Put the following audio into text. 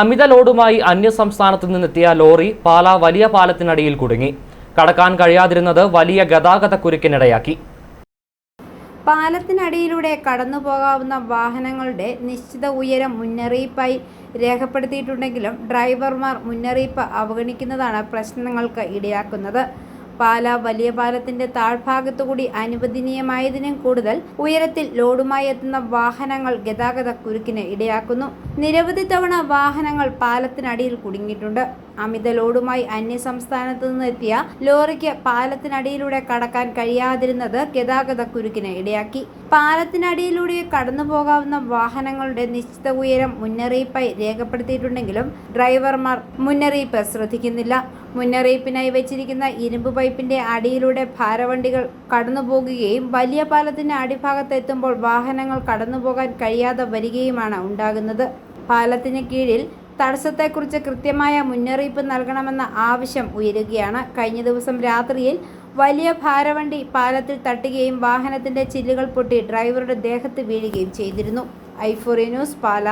അമിത ലോഡുമായി അന്യസംസ്ഥാനത്ത് നിന്നെത്തിയ ലോറി പാല വലിയ പാലത്തിനടിയിൽ കുടുങ്ങി. കടക്കാൻ കഴിയാതിരുന്നത് വലിയ ഗതാഗത കുരുക്കിനിടയാക്കി. പാലത്തിനടിയിലൂടെ കടന്നു പോകാവുന്ന വാഹനങ്ങളുടെ നിശ്ചിത ഉയരം മുന്നറിയിപ്പായി രേഖപ്പെടുത്തിയിട്ടുണ്ടെങ്കിലും ഡ്രൈവർമാർ മുന്നറിയിപ്പ് അവഗണിക്കുന്നതാണ് പ്രശ്നങ്ങൾക്ക് ഇടയാക്കുന്നത്. പാല വലിയ പാലത്തിന്റെ താഴ്ഭാഗത്തുകൂടി അനുവദനീയമായതിനും കൂടുതൽ ഉയരത്തിൽ ലോഡുമായി എത്തുന്ന വാഹനങ്ങൾ ഗതാഗത കുരുക്കിന് ഇടയാക്കുന്നു. നിരവധി തവണ വാഹനങ്ങൾ പാലത്തിനടിയിൽ കുടുങ്ങിയിട്ടുണ്ട്. അമിത ലോഡുമായി അന്യസംസ്ഥാനത്ത് നിന്നെത്തിയ ലോറിക്ക് പാലത്തിനടിയിലൂടെ കടക്കാൻ കഴിയാതിരുന്നത് ഗതാഗത കുരുക്കിന് ഇടയാക്കി. പാലത്തിനടിയിലൂടെ കടന്നു പോകാവുന്ന വാഹനങ്ങളുടെ നിശ്ചിത ഉയരം മുന്നറിയിപ്പായി രേഖപ്പെടുത്തിയിട്ടുണ്ടെങ്കിലും ഡ്രൈവർമാർ മുന്നറിയിപ്പ് ശ്രദ്ധിക്കുന്നില്ല. മുന്നറിയിപ്പിനായി വെച്ചിരിക്കുന്ന ഇരുമ്പ് പൈപ്പിന്റെ അടിയിലൂടെ ഭാരവണ്ടികൾ കടന്നുപോകുകയും വലിയ പാലത്തിന്റെ അടിഭാഗത്തെത്തുമ്പോൾ വാഹനങ്ങൾ കടന്നുപോകാൻ കഴിയാതെ വരികയുമാണ് ഉണ്ടാകുന്നത്. പാലത്തിന് കീഴിൽ തടസ്സത്തെക്കുറിച്ച് കൃത്യമായ മുന്നറിയിപ്പ് നൽകണമെന്ന ആവശ്യം ഉയരുകയാണ്. കഴിഞ്ഞ ദിവസം രാത്രിയിൽ വലിയ ഭാരവണ്ടി പാലത്തിൽ തട്ടുകയും വാഹനത്തിന്റെ ചില്ലുകൾ പൊട്ടി ഡ്രൈവറുടെ ദേഹത്ത് വീഴുകയും ചെയ്തിരുന്നു. ഐഫോറി ന്യൂസ് പാല.